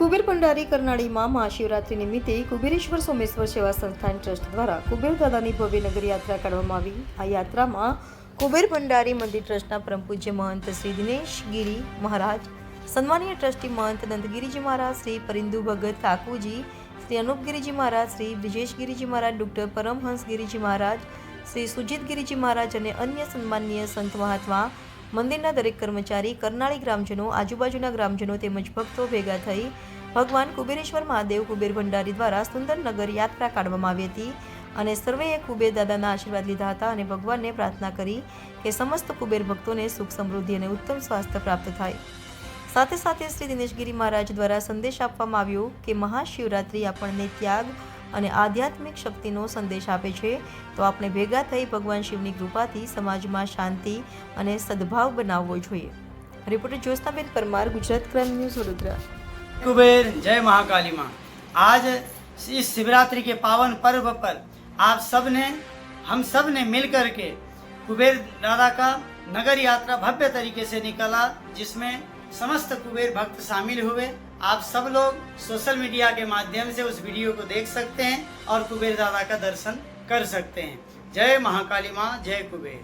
કુબેર ભંડારી કરનાળીમાં મહાશિવરાત્રી નિમિત્તે કુબેરેશ્વર સોમેશ્વર સેવા સંસ્થાન ટ્રસ્ટ દ્વારા કુબેર દાદાની ભવ્ય નગર યાત્રા કાઢવામાં આવી. આ યાત્રામાં કુબેર ભંડારી મંદિર ટ્રસ્ટના પરમ પૂજ્ય મહંત શ્રી દિનેશ ગિરી મહારાજ, સન્માનીય ટ્રસ્ટી મહંત નંદગીરીજી મહારાજ, શ્રી પરિંદુ ભગત ઠાકુરજી શ્રી અનુપ ગિરીજી મહારાજ, શ્રી બ્રિજેશ ગિરીજી મહારાજ, ડૉક્ટર પરમહંસ ગિરિજી મહારાજ, શ્રી સુજીત ગિરિજી મહારાજ અને અન્ય સન્માનીય સંત મહાત્મા મંદિરના દરેક કર્મચારી, કરનાળી ગ્રામજનો, આજુબાજુના ગ્રામજનો તેમજ ભક્તો ભેગા થઈ ભગવાન કુબેરેશ્વર મહાદેવ કુબેર ભંડારી દ્વારા સુંદરનગર યાત્રા કાઢવામાં આવી હતી અને સર્વેએ કુબેર દાદાના આશીર્વાદ લીધા હતા અને ભગવાનને પ્રાર્થના કરી કે સમસ્ત કુબેર ભક્તોને સુખ, સમૃદ્ધિ અને ઉત્તમ સ્વાસ્થ્ય પ્રાપ્ત થાય. સાથે સાથે શ્રી દિનેશગીરી મહારાજ દ્વારા સંદેશ આપવામાં આવ્યો કે મહાશિવરાત્રિ આપણને ત્યાગ અને આધ્યાત્મિક શક્તિનો સંદેશ આપે છે તો આપણે ભેગા થઈ ભગવાન શિવની કૃપાથી સમાજમાં શાંતિ અને સદભાવ બનાવવો જોઈએ reporter Jyotsnaben Parmar Gujarat crime news Vadodara Kuber जय महाकाली माँ आज इस शिवरात्रि के पावन पर्व पर आप सब ने हम सब ने मिल कर के कुबेर दादा का नगर यात्रा भव्य तरीके से निकला जिसमें समस्त कुबेर भक्त शामिल हुए आप सब लोग सोशल मीडिया के माध्यम से उस वीडियो को देख सकते हैं और कुबेर दादा का दर्शन कर सकते हैं जय महाकाली माँ जय कुबेर